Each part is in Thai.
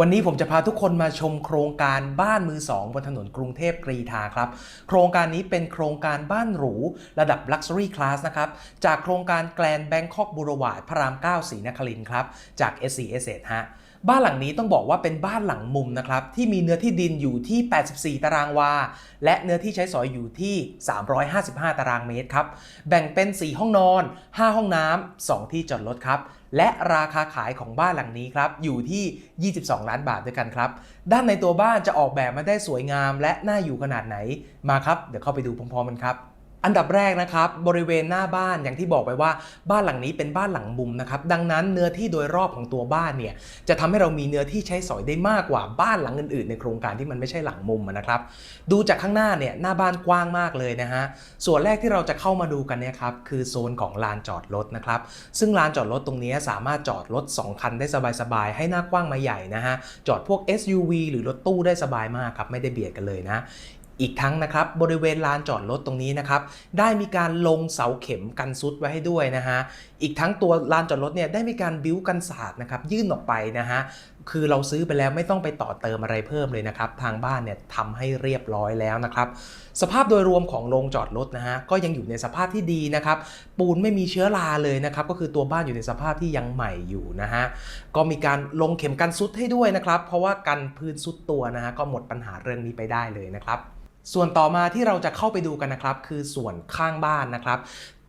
วันนี้ผมจะพาทุกคนมาชมโครงการบ้านมือสองบนถนนกรุงเทพกรีฑาครับ โครงการนี้เป็นโครงการบ้านหรู ระดับ Luxury Class นะครับ จากโครงการแกลนแบงคอกบูรวาดพระราม 9 ศรีนครินครับ จาก SC s ฮะบ้านหลังนี้ต้องบอกว่าเป็นบ้านหลังมุมนะครับ ที่มีเนื้อที่ดินอยู่ที่ 84 ตารางวา และเนื้อที่ใช้สอยอยู่ที่ 355 ตารางเมตรครับ แบ่งเป็น 4 ห้องนอน 5 ห้องน้ำ 2 ที่จอดรถครับ และราคาขายของบ้านหลังนี้ครับอยู่ที่ 22 ล้านบาทด้วยกันครับ ด้านในตัวบ้านจะออกแบบมาได้สวยงาม และน่าอยู่ขนาดไหนมาครับ เดี๋ยวเข้าไปดูพร้อมๆกันครับ อันดับแรกนะครับบริเวณหน้าบ้านอย่างที่บอกไปว่าบ้านหลังนี้เป็นบ้านหลังมุมนะครับดังนั้นเนื้อที่โดยรอบของตัวบ้านเนี่ยจะทำให้เรามีเนื้อที่ใช้สอยได้มากกว่าบ้านหลังอื่นๆ ในโครงการที่มันไม่ใช่หลังมุมนะครับดูจากข้างหน้าเนี่ยหน้าบ้านกว้างมากเลยนะฮะส่วนแรกที่เราจะเข้ามาดูกันเนี่ยครับคือโซนของลานจอดรถนะครับซึ่งลานจอดรถตรงนี้สามารถจอดรถ 2 คันได้สบายๆให้หน้ากว้างมาใหญ่นะฮะจอดพวก SUV หรือรถตู้ได้สบายมากครับไม่ได้เบียดกันเลยนะ อีกทั้งนะครับบริเวณลานจอดรถตรงนี้นะครับได้มีการลงเสาเข็มกันซุดไว้ให้ด้วยนะฮะอีกทั้งตัวลานจอดรถเนี่ยได้มีการบิ้วกันศาสตร์นะครับยื่นออกไปนะฮะคือเราซื้อไปแล้วไม่ต้องไปต่อเติมอะไรเพิ่มเลยนะครับทางบ้านเนี่ยทำให้เรียบร้อยแล้วนะครับสภาพโดยรวมของโรงจอดรถนะฮะก็ยังอยู่ในสภาพที่ดีนะครับปูนไม่มีเชื้อราเลยนะครับก็คือตัวบ้านอยู่ในสภาพที่ยังใหม่อยู่นะฮะก็มีการลงเข็มกันซุดให้ด้วยนะครับเพราะว่ากันพื้นซุดตัวนะฮะก็หมดปัญหาเรื่องนี้ไปได้เลยนะครับ ส่วนต่อมาที่เราจะเข้าไปดูกันนะครับ คือส่วนข้างบ้านนะครับ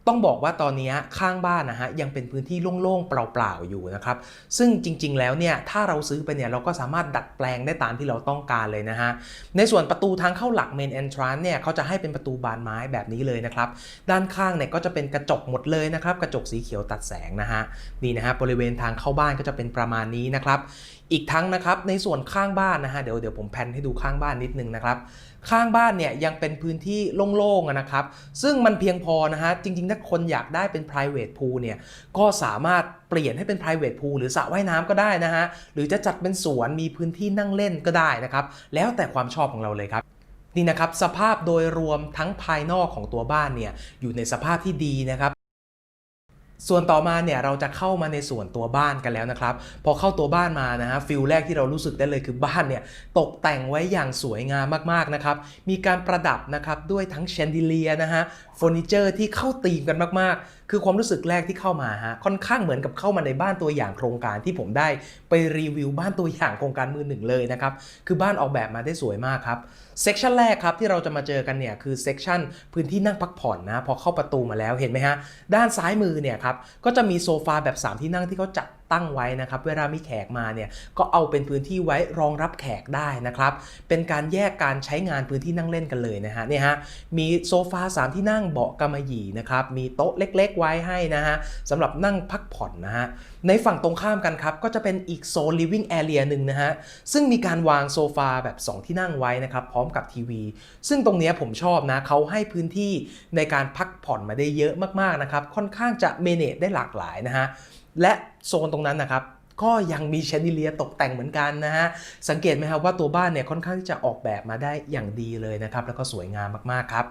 ต้องบอกว่าตอนนี้ข้างบ้านนะฮะยังเป็นพื้นที่โล่งๆ เปล่าๆ อยู่นะครับ ซึ่งจริงๆแล้วเนี่ยถ้าเราซื้อไปเนี่ยเราก็สามารถดัดแปลงได้ตามที่เราต้องการเลยนะฮะ ในส่วนประตูทางเข้าหลัก Main Entrance เนี่ยเขาจะให้เป็นประตูบานไม้แบบนี้เลยนะครับ ด้านข้างเนี่ยก็จะเป็นกระจกหมดเลยนะครับ กระจกสีเขียวตัดแสงนะฮะนี่นะฮะบริเวณทางเข้าบ้านก็จะเป็นประมาณนี้นะครับ อีกทั้งนะครับในส่วนข้างบ้านนะฮะเดี๋ยวเดี๋ยวผมแพนให้ดูข้างบ้านนิดนึงนะครับข้างบ้านเนี่ยยังเป็นพื้นที่โล่งๆนะครับ ซึ่งมันเพียงพอนะฮะจริงๆ ถ้าคนอยากได้เป็น private pool เนี่ยก็สามารถเปลี่ยนให้เป็น private pool หรือสระว่ายน้ำก็ได้นะฮะหรือจะจัดเป็นสวนมีพื้นที่นั่งเล่นก็ได้นะครับ แล้วแต่ความชอบของเราเลยครับนี่นะครับสภาพโดยรวมทั้งภายนอกของตัวบ้านเนี่ยอยู่ในสภาพที่ดีนะครับ ส่วนต่อมาเนี่ยเราจะเข้ามาในส่วนตัวบ้านกันแล้วนะครับ พอเข้าตัวบ้านมานะฮะฟิลแรกที่เรารู้สึกได้เลยคือบ้านเนี่ยตกแต่งไว้อย่างสวยงามมากๆนะครับ มีการประดับนะครับด้วยทั้งแชนดิเลียนะฮะเฟอร์นิเจอร์ที่เข้าธีมกันมากๆ คือความรู้สึกแรกที่เข้ามาฮะค่อนข้างเหมือนกับเข้ามาในบ้านตัวอย่างโครงการที่ผมได้ไปรีวิวบ้านตัวอย่างโครงการมือหนึ่งเลยนะครับคือบ้านออกแบบมาได้สวยมากครับเซกชันแรกครับที่เราจะมาเจอกันเนี่ยคือเซกชันพื้นที่นั่งพักผ่อนนะพอเข้าประตูมาแล้วเห็นไหมฮะด้านซ้ายมือเนี่ยครับก็จะมีโซฟาแบบ 3 ที่นั่งที่เขาจัด ตั้งไว้นะครับเวลามีแขกมาเนี่ยก็เอาเป็นพื้นที่ไว้รองรับแขกได้นะครับเป็นการแยกการใช้งานพื้นที่นั่งเล่นกันเลยนะฮะเนี่ยฮะมีโซฟา3ที่นั่งเบาะกำมะหยี่นะครับมีโต๊ะเล็ก ๆ ไว้ให้นะฮะสำหรับนั่งพักผ่อนนะฮะในฝั่งตรงข้ามกันครับก็จะเป็นอีกโซน living area หนึ่งนะฮะซึ่งมีการวางโซฟาแบบ 2 ที่นั่งไว้นะครับพร้อมกับทีวี ซึ่งตรงเนี้ยผมชอบนะเขาให้พื้นที่ในการพักผ่อนมาได้เยอะมากๆนะครับค่อนข้างจะเมเนจได้หลากหลายนะฮะ และโซนตรงนั้นนะครับก็ยังมีแชนดิเลียตกแต่งเหมือนกันนะฮะ สังเกตไหมครับว่าตัวบ้านเนี่ยค่อนข้างที่จะออกแบบมาได้อย่างดีเลยนะครับ แล้วก็สวยงามมาก ๆ ครับ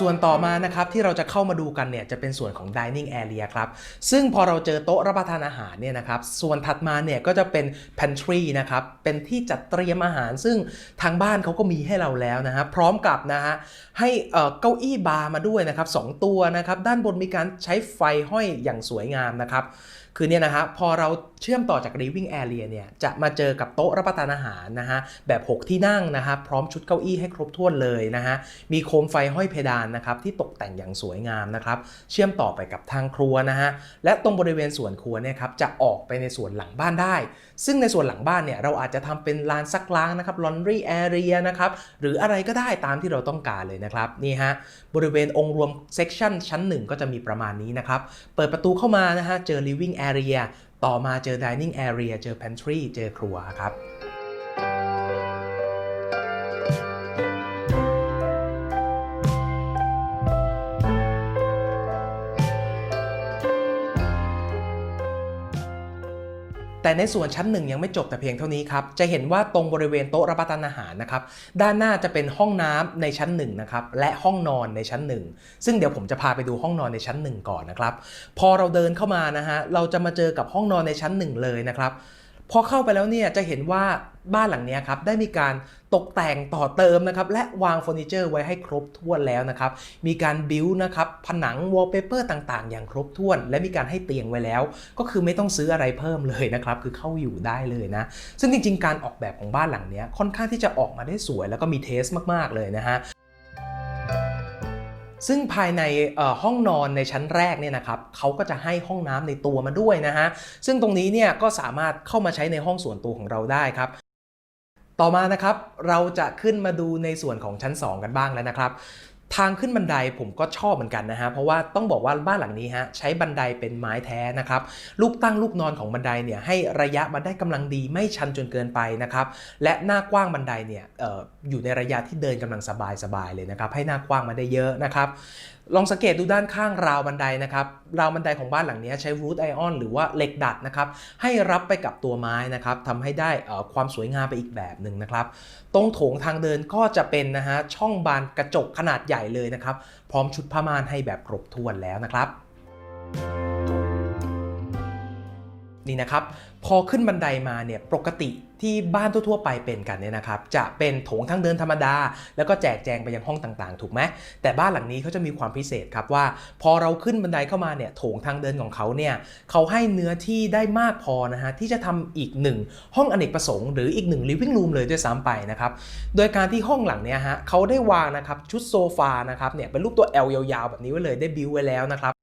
ส่วนต่อมานะครับที่เราจะเข้ามาดูกันเนี่ยจะเป็นส่วนของ dining area ครับ ซึ่งพอเราเจอโต๊ะรับประทานอาหารเนี่ยนะครับส่วนถัดมาเนี่ยก็จะเป็น pantry นะครับเป็นที่จัดเตรียมอาหาร ซึ่งทางบ้านเขาก็มีให้เราแล้วนะฮะพร้อมกับนะฮะให้เอ่อเก้าอี้บาร์มาด้วยนะครับสองตัวนะครับด้านบนมีการใช้ไฟห้อยอย่างสวยงามนะครับ คือเนี่ยนะฮะพอเราเชื่อมต่อจาก living area เนี่ยจะมาเจอกับโต๊ะรับประทานอาหารนะฮะแบบ 6 ที่นั่งนะฮะพร้อมชุดเก้าอี้ให้ครบถ้วนเลยนะฮะมีโคมไฟห้อยเพดานนะครับที่ตกแต่งอย่างสวยงามนะครับเชื่อมต่อไปกับทางครัวนะฮะและตรงบริเวณส่วนครัวเนี่ยครับจะออกไปในส่วนหลังบ้านได้ ซึ่งในส่วนหลังบ้านเนี่ยเราอาจจะทำเป็นลานซักล้างนะครับ laundry area นะครับหรืออะไรก็ได้ตามที่เราต้องการเลยนะครับนี่ฮะบริเวณองค์รวม section ชั้น 1 ก็จะมีประมาณนี้นะครับเปิดประตูเข้ามานะฮะเจอ living area Area ต่อมาเจอ dining area เจอ pantry เจอครัวครับ แต่ในส่วนชั้นหนึ่งยังไม่จบแต่เพียงเท่านี้ครับ จะเห็นว่าตรงบริเวณโต๊ะรับประทานอาหารนะครับ ด้านหน้าจะเป็นห้องน้ำในชั้นหนึ่งนะครับ และห้องนอนในชั้นหนึ่ง ซึ่งเดี๋ยวผมจะพาไปดูห้องนอนในชั้นหนึ่งก่อนนะครับ พอเราเดินเข้ามานะฮะ เราจะมาเจอกับห้องนอนในชั้นหนึ่งเลยนะครับ พอเข้าไปแล้วเนี่ยจะเห็นว่าบ้านหลังนี้ครับได้มีการตกแต่งต่อเติมนะครับและวางเฟอร์นิเจอร์ไว้ให้ครบถ้วนแล้วนะครับมีการบิวนะครับผนังวอลเปเปอร์ต่างๆ อย่างครบถ้วน และมีการให้เตียงไว้แล้ว ก็คือไม่ต้องซื้ออะไรเพิ่มเลยนะครับคือเข้าอยู่ได้เลยนะ ซึ่งจริงๆ การออกแบบของบ้านหลังนี้ค่อนข้างที่จะออกมาได้สวย แล้วก็มีเทสมากๆเลยนะฮะ ซึ่งภายในห้องนอนในชั้นแรกเนี่ยนะครับเขาก็จะให้ห้องน้ำในตัวมาด้วยนะฮะซึ่งตรงนี้เนี่ยก็สามารถเข้ามาใช้ในห้องส่วนตัวของเราได้ครับ ต่อมานะครับเราจะขึ้นมาดูในส่วนของชั้น 2 กันบ้างแล้วนะครับ ทางขึ้นบันไดผมก็ชอบเหมือนกันนะฮะเพราะว่าต้องบอกว่าบ้านหลังนี้ฮะใช้บันไดเป็นไม้แท้นะครับลูกตั้งลูกนอนของบันไดเนี่ยให้ระยะมันได้กำลังดีไม่ชันจนเกินไปนะครับและหน้ากว้างบันไดเนี่ยอออยู่ในระยะที่เดินกำลังสบายๆเลยนะครับให้หน้ากว้างมาได้เยอะนะครับ ลองสังเกตดูด้านข้างราวบันไดนะครับราวบันไดของบ้านหลังนี้ใช้รูทไอออนหรือว่าเหล็กดัดนะครับให้รับไปกับตัวไม้นะครับทำให้ได้ความสวยงามไปอีกแบบหนึ่งนะครับตรงโถงทางเดินก็จะเป็นนะฮะช่องบานกระจกขนาดใหญ่เลยนะครับพร้อมชุดผ้าม่านให้แบบครบถ้วนแล้วนะครับ นี่นะครับพอขึ้นบันไดมาเนี่ยปกติที่บ้านทั่วๆไปเป็นกันเนี่ยนะครับจะเป็นโถงทางเดินธรรมดา แล้วก็แจกแจงไปยังห้องต่างๆ ถูกไหมแต่บ้านหลังนี้เขาจะมีความพิเศษครับว่า พอเราขึ้นบันไดเข้ามาเนี่ยโถงทางเดินของเขาเนี่ยเขาให้เนื้อที่ได้มากพอนะฮะที่จะทำอีกหนึ่งห้องอเนกประสงค์หรืออีกหนึ่ง living room เลยด้วยซ้ำไปนะครับโดยการที่ห้องหลังเนี่ยฮะเขาได้วางนะครับชุดโซฟานะครับเนี่ยเป็นรูปตัว L ยาวๆ แบบนี้ไว้เลยได้บิวไว้แล้วนะครับ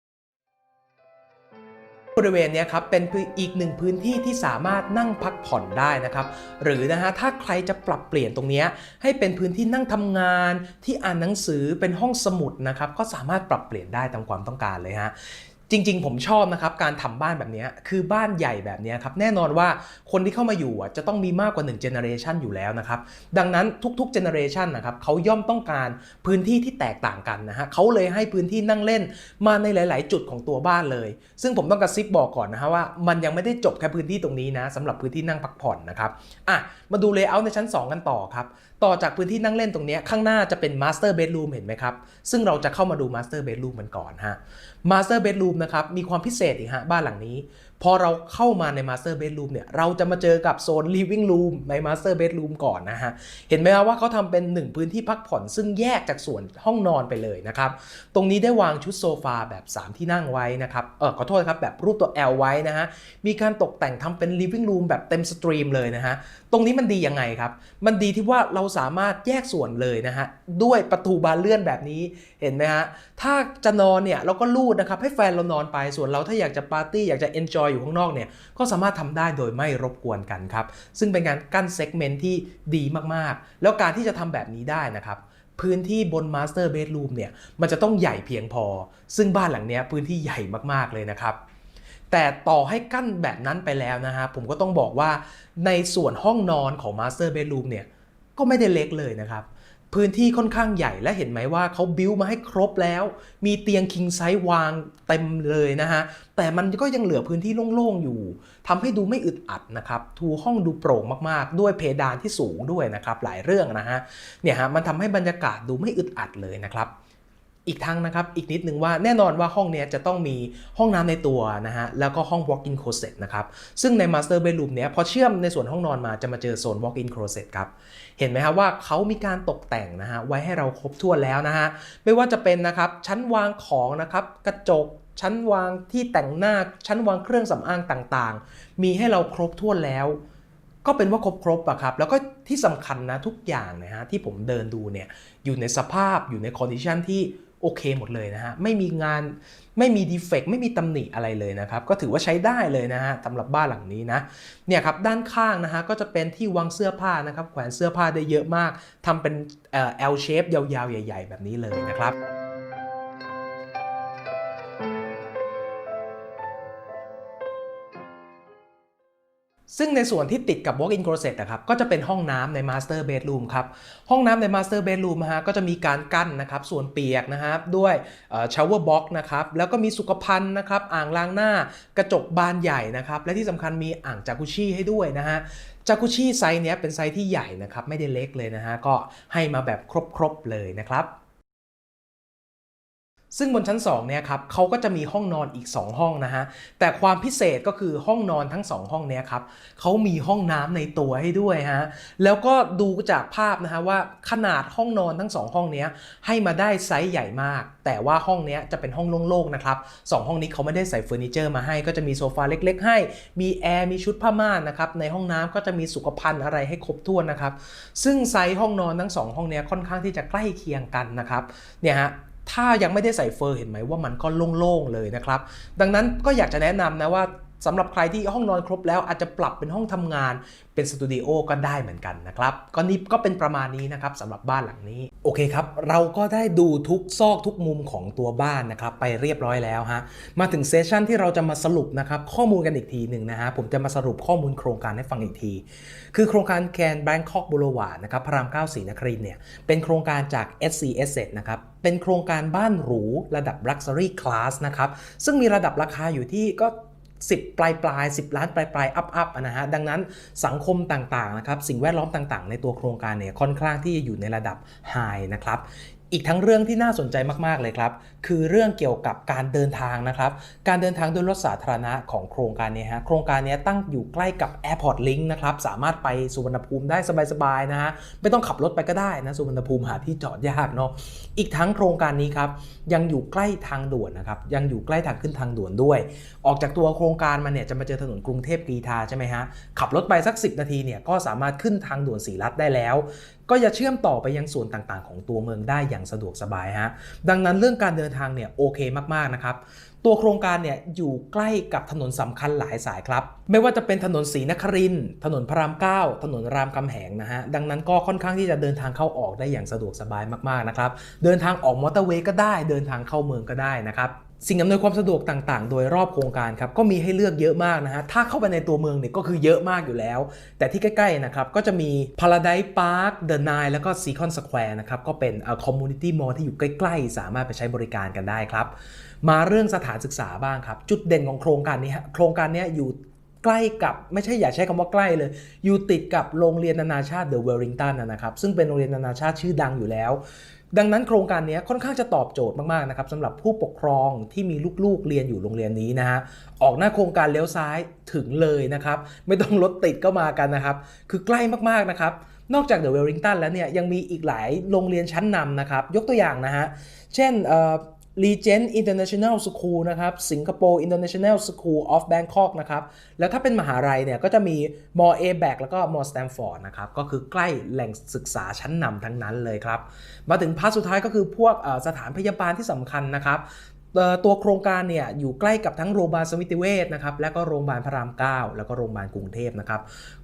บริเวณนี้ครับเป็นพื้นอีกหนึ่งพื้นที่ที่สามารถนั่งพักผ่อนได้นะครับ หรือนะฮะถ้าใครจะปรับเปลี่ยนตรงนี้ให้เป็นพื้นที่นั่งทำงานที่อ่านหนังสือเป็นห้องสมุดนะครับก็สามารถปรับเปลี่ยนได้ตามความต้องการเลยฮะ จริง ๆ ผมชอบนะครับการทำบ้านแบบนี้คือบ้านใหญ่แบบนี้ครับแน่นอนว่าคนที่เข้ามาอยู่อะจะต้องมีมากกว่า1 generation อยู่แล้วนะครับดังนั้นทุกๆ generation นะครับเขาย่อมต้องการพื้นที่ที่แตกต่างกันนะฮะเขาเลยให้พื้นที่นั่งเล่นมาในหลาย ๆ จุดของตัวบ้านเลย ซึ่งผมต้องกระซิบบอกก่อนนะฮะว่ามันยังไม่ได้จบแค่พื้นที่ตรงนี้นะสำหรับพื้นที่นั่งพักผ่อนนะครับอะมาดูเลเยอร์ในชั้น 2 กันต่อครับ ต่อจากพื้นที่นั่งเล่นตรงนี้ข้างหน้าจะเป็นมาสเตอร์เบดรูมเห็นไหมครับ ซึ่งเราจะเข้ามาดูมาสเตอร์เบดรูมกันก่อนฮะมาสเตอร์เบดรูมนะครับมีความพิเศษอีกฮะบ้านหลังนี้ พอเราเข้ามาในมาสเตอร์เบดรูมเนี่ยเราจะมาเจอกับโซนลิฟวิ่งรูมในมาสเตอร์เบดรูมก่อนนะฮะ เห็นไหมครับว่าเขาทำเป็นหนึ่งพื้นที่พักผ่อนซึ่งแยกจากส่วนห้องนอนไปเลยนะครับ ตรงนี้ได้วางชุดโซฟาแบบ 3 ที่นั่งไว้นะครับ เออขอโทษครับ แบบรูปตัว L ไว้นะฮะ มีการตกแต่งทำเป็น living room แบบเต็มสตรีมเลยนะฮะ ตรงนี้มันดียังไงครับ มันดีที่ว่าเราสามารถแยกส่วนเลยนะฮะ ด้วยประตูบานเลื่อนแบบนี้ เห็นไหมฮะ ถ้าจะนอนเนี่ยเราก็ลูดนะครับให้แฟนเรานอนไป ส่วนเราถ้าอยากจะปาร์ตี้อยากจะ enjoy อยู่ข้างนอกเนี่ยก็สามารถทำได้โดยไม่รบกวนกันครับ ซึ่งเป็นการกั้นเซกเมนต์ที่ดีมากๆ แล้วการที่จะทำแบบนี้ได้นะครับพื้นที่บน Master Bedroom เนี่ยมันจะต้องใหญ่เพียงพอ ซึ่งบ้านหลังเนี้ยพื้นที่ใหญ่มากๆเลยนะครับ แต่ต่อให้กั้นแบบนั้นไปแล้วนะฮะผมก็ต้องบอกว่าในส่วนห้องนอนของ Master Bedroom เนี่ยก็ไม่ได้เล็กเลยนะครับ พื้นที่ค่อนข้างใหญ่และเห็นไหมว่าเขาบิ้วมาให้ครบแล้ว มีเตียงคิงไซส์วางเต็มเลยนะฮะ แต่มันก็ยังเหลือพื้นที่โล่งๆอยู่ทำให้ดูไม่อึดอัดนะครับทูห้องดูโปร่งมากๆ ด้วยเพดานที่สูงด้วยนะครับหลายเรื่องนะฮะเนี่ยฮะมันทำให้บรรยากาศดูไม่อึดอัดเลยนะครับ อีกทั้งนะครับ อีกนิดนึงว่าแน่นอนว่าห้องเนี้ยจะต้องมีห้องน้ำในตัวนะฮะ แล้วก็ห้อง walk-in closet นะครับ ซึ่งใน master bedroom เนี้ยพอเชื่อมในส่วนห้องนอนมาจะมาเจอโซน walk-in closet ครับ เห็นไหมครับว่าเขามีการตกแต่งนะฮะ ไว้ให้เราครบถ้วนแล้วนะฮะ ไม่ว่าจะเป็นนะครับ ชั้นวางของนะครับ กระจกชั้นวางที่แต่งหน้า ชั้นวางเครื่องสำอางต่างๆ มีให้เราครบถ้วนแล้ว ก็เป็นว่าครบครบๆอะครับ แล้วก็ที่สำคัญนะทุกอย่างนะฮะที่ผมเดินดูเนี่ยอยู่ในสภาพอยู่ในคอนดิชันที่ โอเคหมดเลยนะฮะไม่มีงานไม่มีดีเฟกไม่มีตำหนิอะไรเลยนะครับ ก็ถือว่าใช้ได้เลยนะฮะสำหรับบ้านหลังนี้นะเนี่ยครับด้านข้างนะฮะก็จะเป็นที่วางเสื้อผ้านะครับแขวนเสื้อผ้าได้เยอะมากทำเป็นเอ่อ L shape ยาวๆ ใหญ่ ๆ แบบนี้เลยนะครับ ซึ่งในส่วนที่ติดกับ walk-in closet นะครับก็จะเป็นห้องน้ำใน master bedroom ครับห้องน้ำใน master bedroom นะฮะก็จะมีการกั้นนะครับส่วนเปียกนะครับด้วยเอ่อ shower box นะครับแล้วก็มีสุขภัณฑ์นะครับอ่างล้างหน้ากระจกบานใหญ่นะครับและที่สำคัญมีอ่างจากุชี่ให้ด้วยนะฮะจากุชี่ไซส์เนี้ยเป็นไซส์ที่ใหญ่นะครับไม่ได้เล็กเลยนะฮะก็ให้มาแบบครบๆเลยนะครับ ซึ่งบนชั้น2เนี่ยครับเขาก็จะมีห้องนอนอีก 2 ห้องนะฮะ แต่ความพิเศษก็คือห้องนอนทั้ง 2 ห้องเนี้ยครับเขามีห้องน้ำในตัวให้ด้วยฮะ แล้วก็ดูจากภาพนะฮะว่าขนาดห้องนอนทั้ง 2 ห้องเนี้ยให้มาได้ไซส์ใหญ่มาก แต่ว่าห้องเนี้ยจะเป็นห้องโล่งๆนะครับสองห้องนี้เขาไม่ได้ใส่เฟอร์นิเจอร์มาให้ ก็จะมีโซฟาเล็กๆ ให้ มีแอร์ มีชุดผ้าม่านนะครับ ในห้องน้ำก็จะมีสุขภัณฑ์อะไรให้ครบถ้วนนะครับ ซึ่งไซส์ห้องนอนทั้งสองห้องเนี้ยค่อนข้างที่จะใกล้เคียงกันนะครับ เนี่ยฮะ ถ้ายังไม่ได้ใส่เฟอร์เห็นไหมว่ามันก็โล่งๆเลยนะครับ ดังนั้นก็อยากจะแนะนำนะว่า สำหรับใครที่ห้องนอนครบแล้วอาจจะปรับเป็นห้องทำงานเป็นสตูดิโอก็ได้เหมือนกันนะครับก็นี่ก็เป็นประมาณนี้นะครับสำหรับบ้านหลังนี้ โอเคครับ เราก็ได้ดูทุกซอกทุกมุมของตัวบ้านนะครับไปเรียบร้อยแล้วฮะมาถึงเซสชันที่เราจะมาสรุปนะครับข้อมูลกันอีกทีหนึ่งนะฮะผมจะมาสรุปข้อมูลโครงการให้ฟังอีกที คือโครงการแคนแบงคอกบูโรวาร์นะครับพระราม9ศรีนครินเนี่ยเป็นโครงการจาก SC Asset นะครับเป็นโครงการบ้านหรูระดับ Luxury Class นะครับซึ่งมีระดับราคาอยู่ที่ก็ 10 ปลายปลาย10 ล้านปลายปลายอัพอัพนะฮะดังนั้นสังคมต่างๆนะครับสิ่งแวดล้อมต่างๆ ในตัวโครงการเนี่ยค่อนข้างที่จะอยู่ในระดับไฮนะครับ อีกทั้งเรื่องที่น่าสนใจมาก ๆ เลยครับ คือเรื่องเกี่ยวกับการเดินทางนะครับ การเดินทางด้วยรถสาธารณะของโครงการนี้ฮะ โครงการนี้ตั้งอยู่ใกล้กับ Airport Link นะครับ สามารถไปสุวรรณภูมิได้สบาย ๆ นะฮะ ไม่ต้องขับรถไปก็ได้นะ สุวรรณภูมิหาที่จอดยากเนาะ อีกทั้งโครงการนี้ครับ ยังอยู่ใกล้ทางด่วนนะครับ ยังอยู่ใกล้ทางขึ้นทางด่วนด้วย ออกจากตัวโครงการมาเนี่ยจะมาเจอถนนกรุงเทพกรีฑาใช่ไหมฮะ ขับรถไปสัก 10 นาทีเนี่ยก็สามารถขึ้นทางด่วนสีรัฐได้แล้วก็จะเชื่อมต่อไปยังส่วนต่างๆ ของตัวเมืองได้อย่างสะดวกสบายฮะดังนั้นเรื่องการเดินทางเนี่ยโอเคมากๆนะครับตัวโครงการเนี่ยอยู่ใกล้กับถนนสำคัญหลายสายครับ ไม่ว่าจะเป็นถนนศรีนครินถนนพระราม 9 ถนนรามคำแหงนะฮะดังนั้นก็ค่อนข้างที่จะเดินทางเข้าออกได้อย่างสะดวกสบายมากๆนะครับเดินทางออกมอเตอร์เวย์ก็ได้เดินทางเข้าเมืองก็ได้นะครับ สิ่งอำนวยความสะดวกต่างๆ โดยรอบโครงการครับก็มีให้เลือกเยอะมากนะฮะ ถ้าเข้าไปในตัวเมืองเนี่ยก็คือเยอะมากอยู่แล้ว แต่ที่ใกล้ๆนะครับก็จะมี Paradise Park The Nile แล้วก็ Seacon Square นะครับก็เป็นอ่อ community mall ที่อยู่ใกล้ๆ สามารถไปใช้บริการกันได้ครับ มาเรื่องสถานศึกษาบ้างครับ จุดเด่นของโครงการนี้ฮะโครงการนี้อยู่ใกล้กับไม่ใช่อย่าใช้คำว่าใกล้เลย อยู่ติดกับโรงเรียนนานาชาติเดอะเวลลิงตันนะครับซึ่งเป็นโรงเรียนนานาชาติชื่อดังอยู่แล้ว ดังนั้นโครงการนี้ค่อนข้างจะตอบโจทย์มากๆนะครับสำหรับผู้ปกครองที่มีลูกๆเรียนอยู่โรงเรียนนี้นะฮะออกหน้าโครงการเลี้ยวซ้ายถึงเลยนะครับ ไม่ต้องรถติดก็มากันนะครับ คือใกล้มากๆนะครับ นอกจากเดอะเวลลิงตันแล้วเนี่ยยังมีอีกหลายโรงเรียนชั้นนำนะครับ ยกตัวอย่างนะฮะเช่นเอ่อ Regent International School นะครับ Singapore International School of Bangkok นะครับ แล้วถ้าเป็นมหาลัยเนี่ยก็จะมีมอ a b a c แล้วก็มอ Stanford นะครับ ก็คือใกล้แหล่งศึกษาชั้นนำทั้งนั้นเลยครับ มาถึงพาร์ทสุดท้ายก็คือพวกสถานพยาบาลที่สำคัญนะครับ ตัวโครงการเนี่ยอยู่ใกล้กับทั้งโรงพยาบาลสมิติเวชนะครับและก็โรงพยาบาลพระราม 9 แล้วก็โรงพยาบาลกรุงเทพนะครับ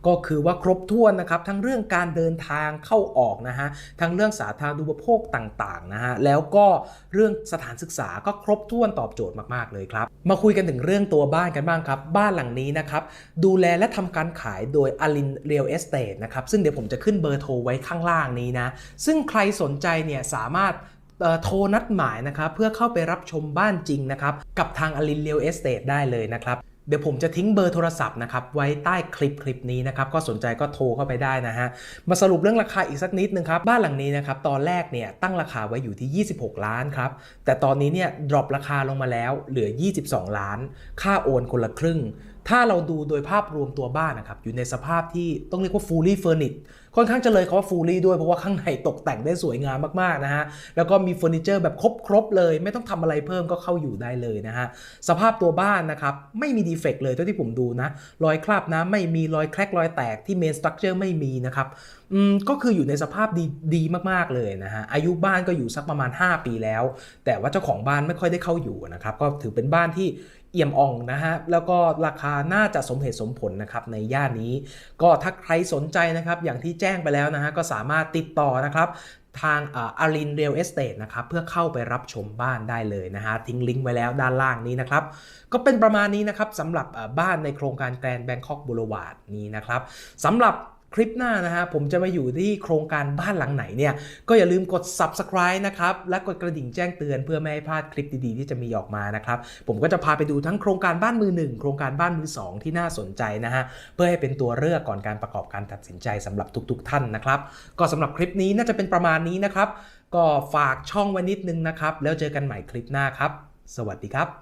ก็คือว่าครบถ้วนนะครับทั้งเรื่องการเดินทางเข้าออกนะฮะทั้งเรื่องสาธารณูปโภคต่างๆนะฮะแล้วก็เรื่องสถานศึกษาก็ครบถ้วนตอบโจทย์มากๆเลยครับมาคุยกันถึงเรื่องตัวบ้านกันบ้างครับบ้านหลังนี้นะครับดูแลและทำการขายโดยอลินเรียลเอสเตทนะครับซึ่งเดี๋ยวผมจะขึ้นเบอร์โทรไว้ข้างล่างนี้นะซึ่งใครสนใจเนี่ยสามารถ โทรนัดหมายนะครับเพื่อเข้าไปรับชมบ้านจริงนะครับกับทางอลินเรียลเอสเตทได้เลยนะครับเดี๋ยวผมจะทิ้งเบอร์โทรศัพท์นะครับไว้ใต้คลิปคลิปนี้นะครับก็สนใจก็โทรเข้าไปได้นะฮะมาสรุปเรื่องราคาอีกสักนิดนึงครับบ้านหลังนี้นะครับตอนแรกเนี่ยตั้งราคาไว้อยู่ที่ 26 ล้านครับแต่ตอนนี้เนี่ยดรอปราคาลงมาแล้วเหลือ 22 ล้าน ค่าโอนคนละครึ่ง ถ้าเราดูโดยภาพรวมตัวบ้านนะครับอยู่ในสภาพที่ต้องเรียกว่า fully furnished ค่อนข้างจะเลยคำว่า fully ด้วยเพราะว่าข้างในตกแต่งได้สวยงามมากๆนะฮะแล้วก็มีเฟอร์นิเจอร์แบบครบๆเลย ไม่ต้องทำอะไรเพิ่มก็เข้าอยู่ได้เลยนะฮะสภาพตัวบ้านนะครับไม่มีดีเฟกต์เลยเท่าที่ผมดูนะรอยคราบน้ำไม่มีรอยแครกรอยแตกที่เมนสตรัคเจอร์ไม่มีนะครับอืมก็คืออยู่ในสภาพดีดีมากๆเลยนะฮะอายุบ้านก็อยู่สักประมาณ 5 ปีแล้ว แต่ว่าเจ้าของบ้านไม่ค่อยได้เข้าอยู่นะครับก็ถือเป็นบ้านที่เอี่ยมอ่องนะฮะแล้วก็ราคาน่าจะสมเหตุสมผลนะครับในย่านนี้ ก็ถ้าใครสนใจนะครับอย่างที่แจ้งไปแล้วนะฮะก็สามารถติดต่อนะครับทางอารินเรียลเอสเตทนะครับเพื่อเข้าไปรับชมบ้านได้เลยนะฮะทิ้งลิงก์ไว้แล้วด้านล่างนี้นะครับ ก็เป็นประมาณนี้นะครับสำหรับบ้านในโครงการแกรนแบงคอกบูรวาดนี้นะครับสำหรับ คลิปหน้านะฮะผมจะมาอยู่ที่โครงการบ้านหลังไหนเนี่ย ก็อย่าลืมกด subscribe นะครับ และกดกระดิ่งแจ้งเตือนเพื่อไม่ให้พลาดคลิปดีๆ ที่จะมีออกมานะครับ ผมก็จะพาไปดูทั้งโครงการบ้านมือหนึ่งโครงการบ้านมือสองที่น่าสนใจนะฮะ เพื่อให้เป็นตัวเลือกก่อนการประกอบการตัดสินใจสำหรับทุก ๆ ท่านนะครับ ก็สำหรับคลิปนี้น่าจะเป็นประมาณนี้นะครับ ก็ฝากช่องไว้นิดนึงนะครับแล้วเจอกันใหม่คลิปหน้าครับ สวัสดีครับ